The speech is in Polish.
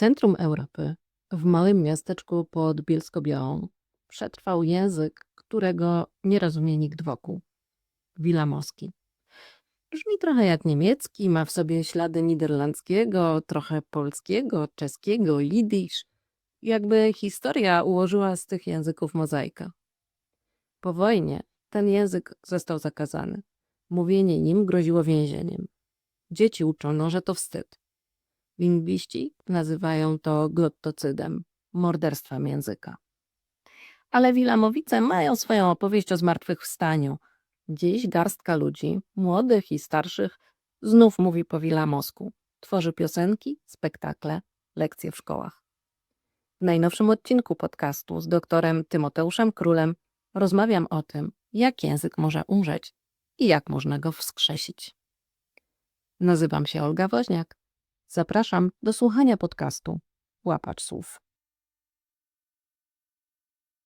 centrum Europy, w małym miasteczku pod Bielsko-Białą, przetrwał język, którego nie rozumie nikt wokół. Wilamoski. Brzmi trochę jak niemiecki, ma w sobie ślady niderlandzkiego, trochę polskiego, czeskiego, jidysz. Jakby historia ułożyła z tych języków mozaikę. Po wojnie ten język został zakazany. Mówienie nim groziło więzieniem. Dzieci uczono, że to wstyd. Lingwiści nazywają to glottocydem, morderstwem języka. Ale Wilamowice mają swoją opowieść o zmartwychwstaniu. Dziś garstka ludzi, młodych i starszych, znów mówi po wilamosku. Tworzy piosenki, spektakle, lekcje w szkołach. W najnowszym odcinku podcastu z doktorem Tymoteuszem Królem rozmawiam o tym, jak język może umrzeć i jak można go wskrzesić. Nazywam się Olga Woźniak. Zapraszam do słuchania podcastu Łapacz Słów.